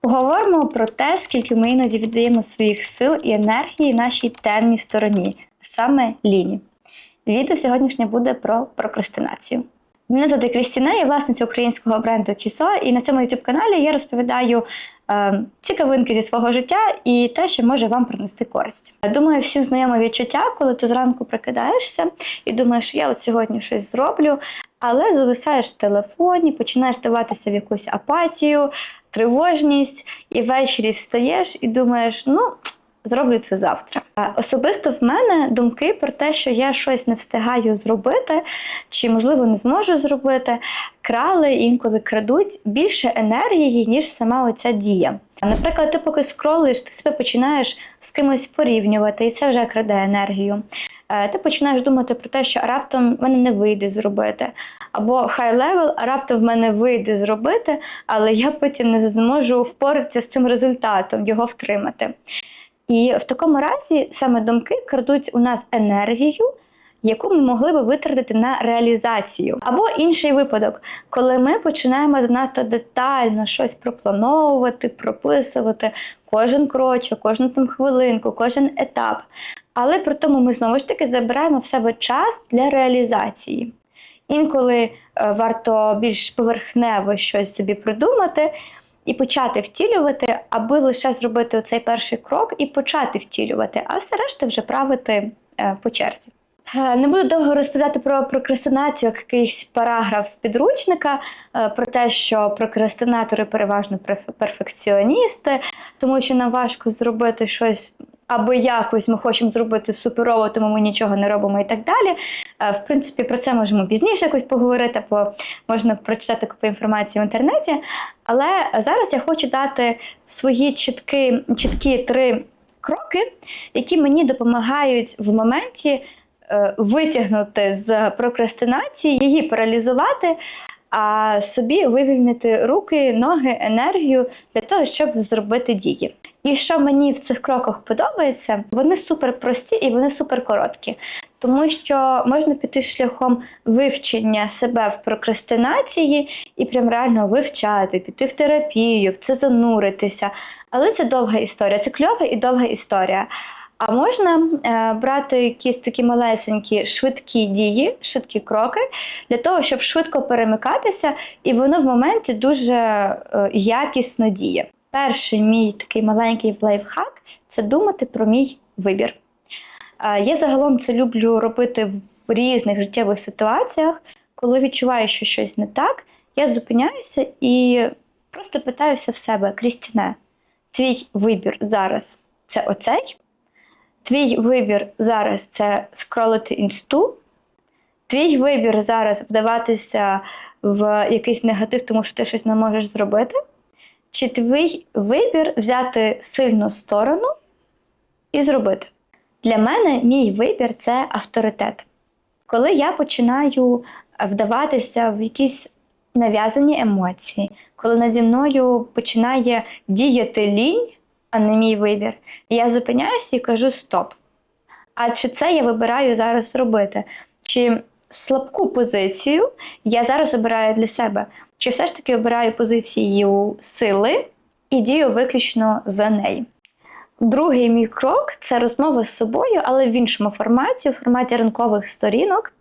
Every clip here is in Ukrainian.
Поговоримо про те, скільки ми іноді віддаємо своїх сил і енергії нашій темній стороні, саме ліні. Відео сьогоднішнє буде про прокрастинацію. Мене звати Крістіна, я власниця українського бренду Кісо, і на цьому youtube каналі я розповідаю е, цікавинки зі свого життя і те, що може вам принести користь. Думаю, всім знайоме відчуття, коли ти зранку прикидаєшся і думаєш, я от сьогодні щось зроблю, але зависаєш в телефоні, починаєш даватися в якусь апатію, тривожність, і ввечері встаєш і думаєш, ну. Зроблю це завтра. Особисто в мене думки про те, що я щось не встигаю зробити, чи, можливо, не зможу зробити, крали інколи крадуть більше енергії, ніж сама оця дія. Наприклад, ти поки скролиш, ти себе починаєш з кимось порівнювати, і це вже краде енергію. Е, Ти починаєш думати про те, що раптом мене не вийде зробити. Або хай левел, а раптом в мене вийде зробити, але я потім не зможу впоратися з цим результатом, його втримати. І в такому разі саме думки крадуть у нас енергію, яку ми могли би витратити на реалізацію. Або інший випадок, коли ми починаємо занадто детально щось проплановувати, прописувати кожен крочок, кожну там хвилинку, кожен етап. Але при тому ми знову ж таки забираємо в себе час для реалізації. Інколи е, варто більш поверхнево щось собі придумати і почати втілювати, аби лише зробити цей перший крок і почати втілювати, а все решта вже правити е, по черзі. Е, Не буду довго розповідати про прокрастинацію, як якийсь параграф з підручника, про те, що прокрастинатори переважно перф- перфекціоністи, тому що нам важко зробити щось. Або якось ми хочемо зробити суперово, тому ми нічого не робимо і так далі. Е, В принципі, про це можемо пізніше якось поговорити, бо можна прочитати купу інформації в інтернеті. Але зараз я хочу дати свої чіткі, чіткі три кроки, які мені допомагають в моменті е, витягнути з прокрастинації, її паралізувати, а собі вивільнити руки, ноги, енергію для того, щоб зробити дії. І що мені в цих кроках подобається, вони супер прості і вони супер короткі. Тому що можна піти шляхом вивчення себе в прокрастинації і прям реально вивчати, піти в терапію, в це зануритися. Але це довга історія, це кльова і довга історія. А можна е, брати якісь такі малесенькі швидкі дії, швидкі кроки для того, щоб швидко перемикатися, і воно в моменті дуже е, якісно діє. Перший мій такий маленький лайфхак це думати про мій вибір. Е, Я загалом це люблю робити в різних життєвих ситуаціях, коли відчуваю, що щось не так, я зупиняюся і просто питаюся в себе: Крістіне, твій вибір зараз це оцей. Твій вибір зараз це скролити інсту. Твій вибір зараз вдаватися в якийсь негатив, тому що ти щось не можеш зробити. Чи твій вибір взяти сильну сторону і зробити? Для мене мій вибір це авторитет. Коли я починаю вдаватися в якісь нав'язані емоції, коли наді мною починає діяти лінь, а не мій вибір, я зупиняюся і кажу стоп. А чи це я вибираю зараз робити? Чи слабку позицію я зараз обираю для себе? Чи все ж таки обираю позицію сили і дію виключно за неї? Другий мій крок це розмова з собою, але в іншому форматі, в форматі ранкових сторінок.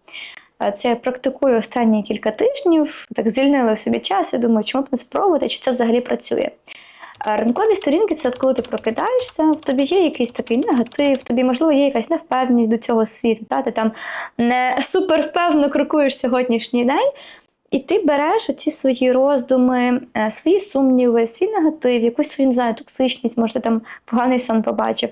Це я практикую останні кілька тижнів, так звільнила собі час і думаю, чому б не спробувати, чи це взагалі працює. Ранкові сторінки це от коли ти прокидаєшся, в тобі є якийсь такий негатив, тобі, можливо, є якась невпевненість до цього світу. Та? Ти там не супер впевнено крокуєш сьогоднішній день, і ти береш оці свої роздуми, е, свої сумніви, свій негатив, якусь свою не знаю, токсичність, може, ти там поганий сон побачив.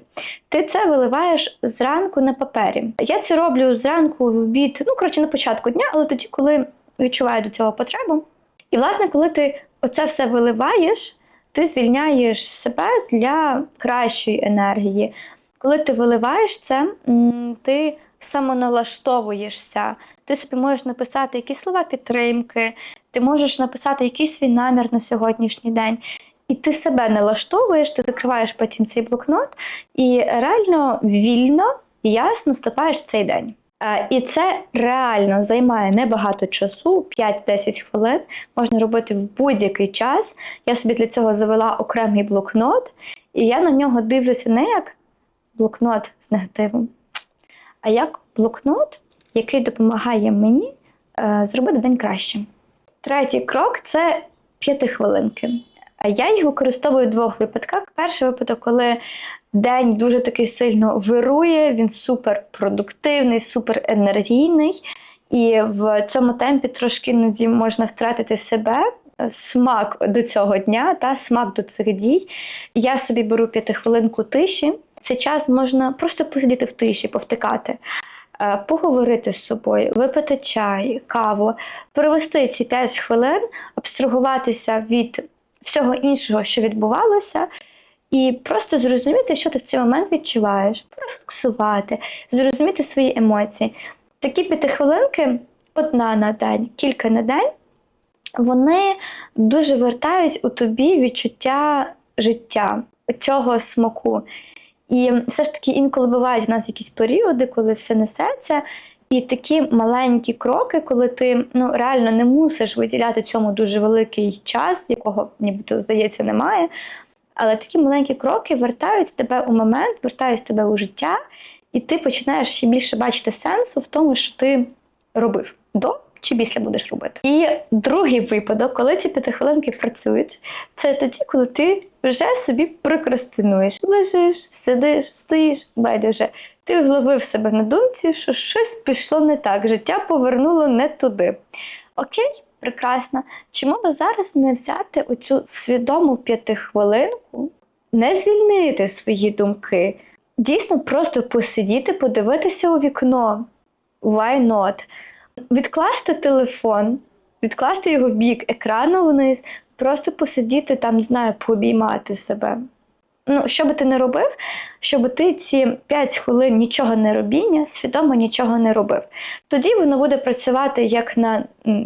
Ти це виливаєш зранку на папері. Я це роблю зранку в обід, ну коротше, на початку дня, але тоді, коли відчуваю до цього потребу. І, власне, коли ти оце все виливаєш, ти звільняєш себе для кращої енергії. Коли ти виливаєш це, ти самоналаштовуєшся, ти собі можеш написати якісь слова підтримки, ти можеш написати якийсь свій намір на сьогоднішній день. І ти себе налаштовуєш, ти закриваєш потім цей блокнот і реально вільно, ясно ступаєш в цей день. Е, І це реально займає небагато часу, 5-10 хвилин. Можна робити в будь-який час. Я собі для цього завела окремий блокнот, і я на нього дивлюся не як блокнот з негативом, а як блокнот, який допомагає мені е, зробити день кращим. Третій крок це п'ятихвилинки. Я їх використовую в двох випадках. Перший випадок, коли день дуже такий сильно вирує, він супер продуктивний, супер енергійний, і в цьому темпі трошки іноді можна втратити себе. Смак до цього дня та смак до цих дій. Я собі беру п'ятихвилинку тиші. Цей час можна просто посидіти в тиші, повтикати, е, поговорити з собою, випити чай, каву, провести ці 5 хвилин, абстрагуватися від всього іншого, що відбувалося, і просто зрозуміти, що ти в цей момент відчуваєш, порефлексувати, зрозуміти свої емоції. Такі п'ятихвилинки, одна на день, кілька на день, вони дуже вертають у тобі відчуття життя, цього смаку. І все ж таки інколи бувають в нас якісь періоди, коли все несеться. І такі маленькі кроки, коли ти ну реально не мусиш виділяти цьому дуже великий час, якого нібито здається немає. Але такі маленькі кроки вертають тебе у момент, вертають тебе у життя, і ти починаєш ще більше бачити сенсу в тому, що ти робив до чи після будеш робити. І другий випадок, коли ці п'ятихвилинки працюють, це тоді, коли ти вже собі прокрастинуєш, лежиш, сидиш, стоїш, байдуже. Ти вловив себе на думці, що щось пішло не так, життя повернуло не туди. Окей, прекрасно. Чому би зараз не взяти оцю свідому п'ятихвилинку, не звільнити свої думки, дійсно просто посидіти, подивитися у вікно. Why not? Відкласти телефон, відкласти його в бік екрану вниз, просто посидіти там, знаю, пообіймати себе. Ну, що би ти не робив, щоб ти ці 5 хвилин нічого не робіння, свідомо нічого не робив. Тоді воно буде працювати як на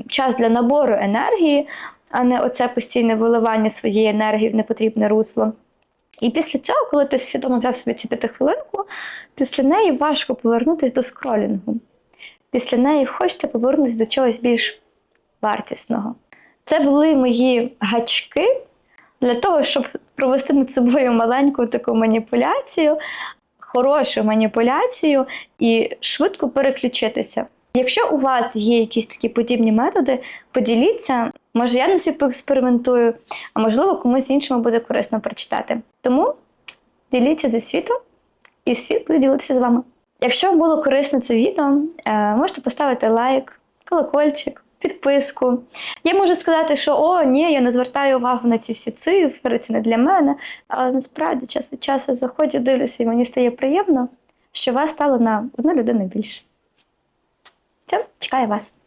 час для набору енергії, а не оце постійне виливання своєї енергії в непотрібне русло. І після цього, коли ти свідомо взяв собі цю п'ятихвилинку, після неї важко повернутися до скролінгу. Після неї хочеться повернутися до чогось більш вартісного. Це були мої гачки для того, щоб провести над собою маленьку таку маніпуляцію, хорошу маніпуляцію і швидко переключитися. Якщо у вас є якісь такі подібні методи, поділіться. Може, я на собі поекспериментую, а можливо, комусь іншому буде корисно прочитати. Тому діліться зі світом, і світ буде ділитися з вами. Якщо вам було корисно це відео, е, можете поставити лайк, колокольчик, підписку. Я можу сказати, що о, ні, я не звертаю увагу на ці всі цифри, це не для мене. Але насправді час від часу заходжу, дивлюся, і мені стає приємно, що вас стало на одну людину більше. Все, чекаю вас.